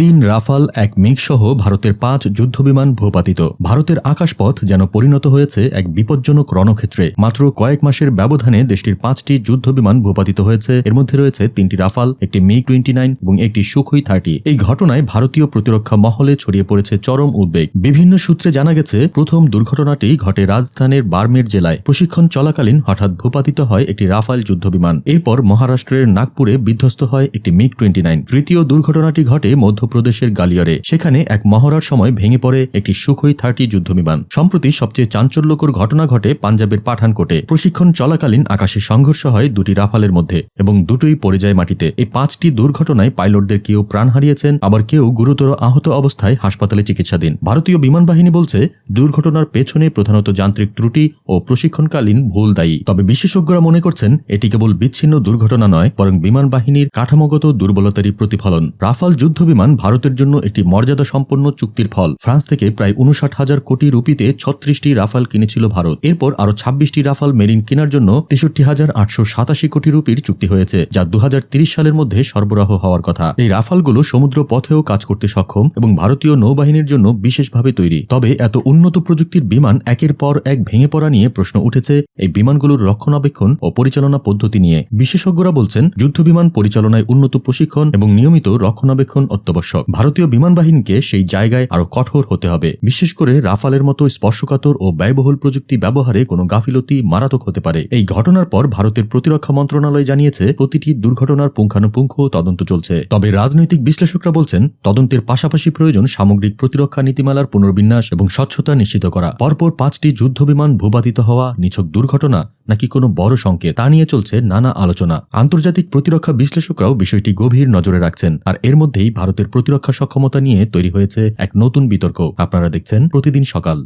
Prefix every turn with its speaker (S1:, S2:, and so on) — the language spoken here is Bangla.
S1: তিন রাফাল, এক মিগ সহ ভারতের পাঁচ যুদ্ধবিমান ভূপাতিত। ভারতের আকাশপথ যেন পরিণত হয়েছে এক বিপজ্জনক রণক্ষেত্রে। মাত্র কয়েক মাসের ব্যবধানে দেশটির পাঁচটি যুদ্ধবিমান ভূপাতিত হয়েছে। এর মধ্যে রয়েছে তিনটি রাফাল, একটি মিগ টোয়েন্টি নাইন এবং একটি সুখই থার্টি। এই ঘটনায় ভারতীয় প্রতিরক্ষা মহলে ছড়িয়ে পড়েছে চরম উদ্বেগ। বিভিন্ন সূত্রে জানা গেছে, প্রথম দুর্ঘটনাটি ঘটে রাজস্থানের বার্মের জেলায়। প্রশিক্ষণ চলাকালীন হঠাৎ ভূপাতিত হয় একটি রাফাল যুদ্ধবিমান। এরপর মহারাষ্ট্রের নাগপুরে বিধ্বস্ত হয় একটি মিগ টোয়েন্টি নাইন। তৃতীয় দুর্ঘটনাটি ঘটে মধ্যপ্রদেশের গালিয়রে। সেখানে এক মহড়ার সময় ভেঙে পড়ে একটি সুখই থার্টি যুদ্ধবিমান। সম্প্রতি সবচেয়ে চাঞ্চল্যকর ঘটনা ঘটে পাঞ্জাবের পাঠানকোটে। প্রশিক্ষণ চলাকালীন আকাশে সংঘর্ষ হয় দুটি রাফালের মধ্যে এবং দুটোই পড়ে যায় মাটিতে। এই পাঁচটি দুর্ঘটনায় পাইলটদের কেউ প্রাণ হারিয়েছেন, আবার কেউ গুরুতর আহত অবস্থায় হাসপাতালে চিকিৎসাধীন। ভারতীয় বিমান বাহিনী বলছে, দুর্ঘটনার পেছনে প্রধানত যান্ত্রিক ত্রুটি ও প্রশিক্ষণকালীন ভুল দায়ী। তবে বিশেষজ্ঞরা মনে করছেন, এটি কেবল বিচ্ছিন্ন দুর্ঘটনা নয়, বরং বিমান বাহিনীর কাঠামোগত দুর্বলতারই প্রতিফলন। রাফাল যুদ্ধবিমান ভারতের জন্য একটি মর্যাদা সম্পন্ন চুক্তির ফল। ফ্রান্স থেকে প্রায় উনষাট হাজার কোটি রুপিতে ছত্রিশটি রাফাল কিনেছিল ভারত। এরপর আরও ছাব্বিশটি রাফাল মেরিন কেনার জন্য তেষট্টি হাজার আটশো সাতাশি কোটি রুপির চুক্তি হয়েছে, যা দু সালের মধ্যে সরবরাহ হওয়ার কথা। এই রাফালগুলো সমুদ্র পথেও কাজ করতে সক্ষম এবং ভারতীয় নৌবাহিনীর জন্য বিশেষভাবে তৈরি। তবে এত উন্নত প্রযুক্তির বিমান একের পর এক ভেঙে পড়া নিয়ে প্রশ্ন উঠেছে এই বিমানগুলোর রক্ষণাবেক্ষণ ও পরিচালনা পদ্ধতি নিয়ে। বিশেষজ্ঞরা বলছেন, যুদ্ধবিমান পরিচালনায় উন্নত প্রশিক্ষণ এবং নিয়মিত রক্ষণাবেক্ষণ অত্যাবশ্যক। ভারতীয় বিমান বাহিনীকে সেই জায়গায় আরও কঠোর হতে হবে। বিশেষ করে রাফালের মতো স্পর্শকাতর ও ব্যয়বহুল প্রযুক্তি ব্যবহারে কোনো গাফিলতি মারাত্মক হতে পারে। এই ঘটনার পর ভারতের প্রতিরক্ষা মন্ত্রণালয় জানিয়েছে, প্রতিটি দুর্ঘটনার পুঙ্খানুপুঙ্খ তদন্ত চলছে। তবে রাজনৈতিক বিশ্লেষকরা বলছেন, তদন্তের পাশাপাশি প্রয়োজন সামগ্রিক প্রতিরক্ষা নীতিমালার পুনর্বিন্যাস এবং স্বচ্ছতা নিশ্চিত করা। পরপর পাঁচটি যুদ্ধবিমান ভূপাতিত হওয়া নিছক দুর্ঘটনা নাকি কোনো বড় সংকেত? তা নিয়ে চলছে নানা আলোচনা। আন্তর্জাতিক প্রতিরক্ষা বিশ্লেষকরাও বিষয়টি গভীর নজরে রাখছেন। আর এর মধ্যেই ভারতের প্রতিরক্ষা সক্ষমতা নিয়ে তৈরি হয়েছে এক নতুন বিতর্ক। আপনারা দেখছেন প্রতিদিন সকাল।